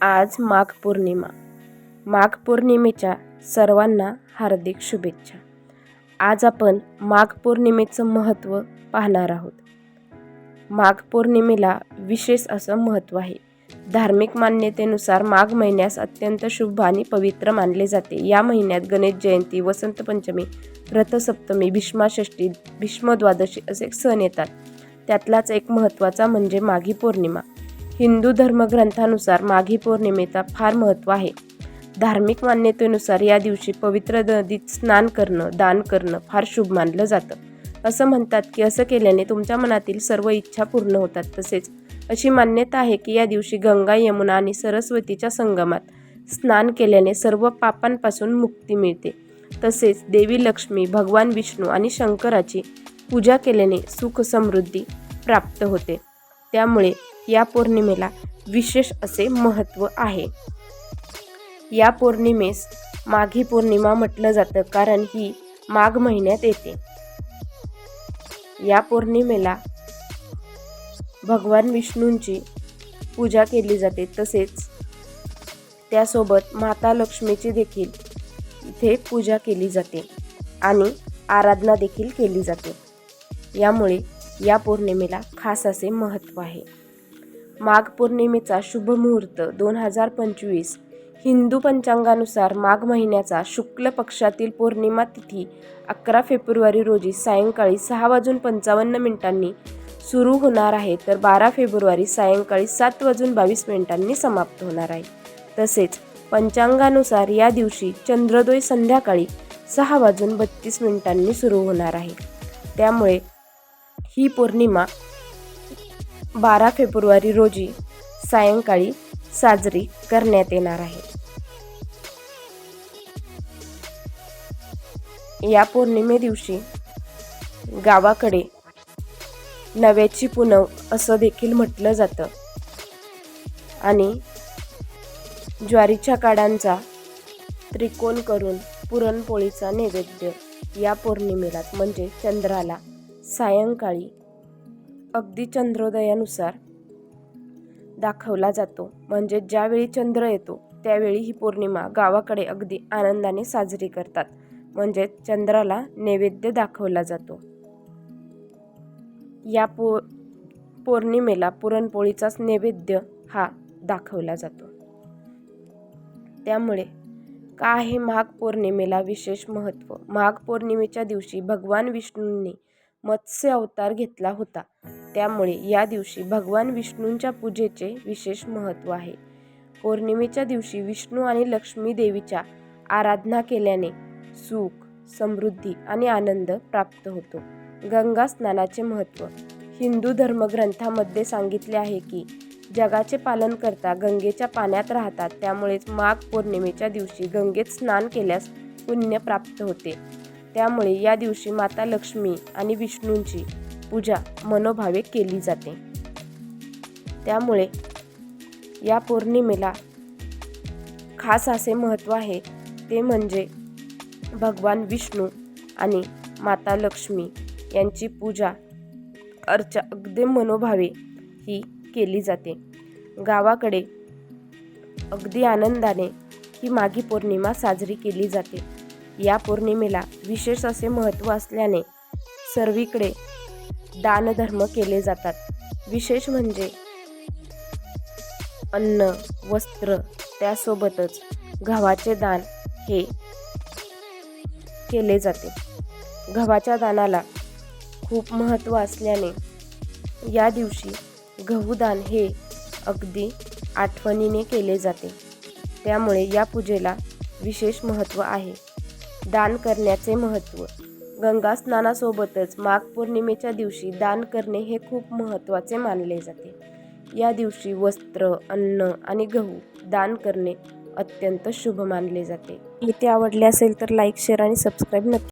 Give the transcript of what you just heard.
आज माघ पौर्णिमा. माघ पौर्णिमेच्या सर्वांना हार्दिक शुभेच्छा. आज आपण माघ पौर्णिमेचं महत्त्व पाहणार आहोत. माघ पौर्णिमेला विशेष असं महत्त्व आहे. धार्मिक मान्यतेनुसार माघ महिन्यास अत्यंत शुभ आणि पवित्र मानले जाते. या महिन्यात गणेश जयंती वसंत पंचमी रथसप्तमी भीष्माषष्ठी भीष्मद्वादशी असे सण येतात. त्यातलाच एक महत्त्वाचा म्हणजे माघी पौर्णिमा. हिंदू धर्मग्रंथानुसार माघी पौर्णिमेचा फार महत्त्व आहे. धार्मिक मान्यतेनुसार या दिवशी पवित्र नदीत स्नान करणं दान करणं फार शुभ मानलं जातं. असं म्हणतात की असं केल्याने तुमच्या मनातील सर्व इच्छा पूर्ण होतात तसेच अशी मान्यता आहे की या दिवशी गंगा यमुना आणि सरस्वतीच्या संगमात स्नान केल्याने सर्व पापांपासून मुक्ती मिळते. तसेच देवी लक्ष्मी भगवान विष्णू आणि शंकराची पूजा केल्याने सुख समृद्धी प्राप्त होते. त्यामुळे या पौर्णिमेला विशेष असे महत्त्व आहे. या पौर्णिमेस माघी पौर्णिमा म्हटलं जातं कारण ही माघ महिन्यात येते. या पौर्णिमेला भगवान विष्णूंची पूजा केली जाते तसेच त्यासोबत माता लक्ष्मीची देखील इथे पूजा केली जाते आणि आराधना देखील केली जाते. यामुळे या पौर्णिमेला खास असे महत्त्व आहे. माघ पौर्णिमेचा शुभ मुहूर्त दोन हजार पंचवीस. हिंदू पंचांगानुसार माघ महिन्याचा शुक्ल पक्षातील पौर्णिमा तिथी अकरा फेब्रुवारी रोजी सायंकाळी सहा वाजून पंचावन्न मिनिटांनी सुरू होणार आहे. तर बारा फेब्रुवारी सायंकाळी सात वाजून बावीस मिनिटांनी समाप्त होणार आहे. तसेच पंचांगानुसार या दिवशी चंद्रोदय संध्याकाळी सहा वाजून बत्तीस मिनिटांनी सुरू होणार आहे. त्यामुळे ही पौर्णिमा बारा फेब्रुवारी रोजी सायंकाळी साजरी करण्यात येणार आहे. या पौर्णिमे दिवशी गावाकडे नव्याची पुनव असं देखील म्हटलं जातं. आणि ज्वारीच्या काडांचा त्रिकोण करून पुरणपोळीचा नैवेद्य या पौर्णिमेला म्हणजे चंद्राला सायंकाळी अगदी चंद्रोदयानुसार दाखवला जातो. म्हणजे ज्यावेळी चंद्र येतो त्यावेळी ही पौर्णिमा गावाकडे अगदी आनंदाने साजरी करतात. म्हणजे चंद्राला नैवेद्य दाखवला जातो. या पो पौर्णिमेला पुरणपोळीचाच नैवेद्य हा दाखवला जातो. त्यामुळे का आहे माघ पौर्णिमेला विशेष महत्त्व माघ पौर्णिमेच्या दिवशी भगवान विष्णूंनी मत्स्य अवतार घेतला होता. त्यामुळे या दिवशी भगवान विष्णूंच्या पूजेचे विशेष महत्त्व आहे. पौर्णिमेच्या दिवशी विष्णू आणि लक्ष्मी देवीच्या आराधना केल्याने सुख समृद्धी आणि आनंद प्राप्त होतो. गंगा स्नानाचे महत्त्व. हिंदू धर्मग्रंथामध्ये सांगितले आहे की जगाचे पालन करता गंगेच्या पाण्यात राहतात त्यामुळेच माघ पौर्णिमेच्या दिवशी गंगेत स्नान केल्यास पुण्य प्राप्त होते. त्यामुळे या दिवशी माता लक्ष्मी आणि विष्णूंची पूजा मनोभावे केली जाते. त्यामुळे या पौर्णिमेला खास असे महत्त्व आहे ते म्हणजे भगवान विष्णू आणि माता लक्ष्मी यांची पूजा अर्चा अगदी मनोभावे ही केली जाते. गावाकडे अगदी आनंदाने ही माघी पौर्णिमा साजरी केली जाते. या पौर्णिमेला विशेष असे महत्त्व असल्याने सर्वीकडे दानधर्म केले जातात. विशेष म्हणजे अन्न वस्त्र त्यासोबतच गव्हाचे दान हे केले जाते. गव्हाच्या दानाला खूप महत्त्व असल्याने या दिवशी गहूदान हे अगदी आठवणीने केले जाते. त्यामुळे या पूजेला विशेष महत्त्व आहे. दान करण्याचे महत्त्व. गंगा स्नानासोबतच माघ पौर्णिमेच्या दिवशी दान करणे हे खूप महत्त्वाचे मानले जाते. या दिवशी वस्त्र अन्न आणि गहू दान करणे अत्यंत शुभ मानले जाते. इथे आवडले असेल तर लाईक शेअर आणि सबस्क्राईब नक्की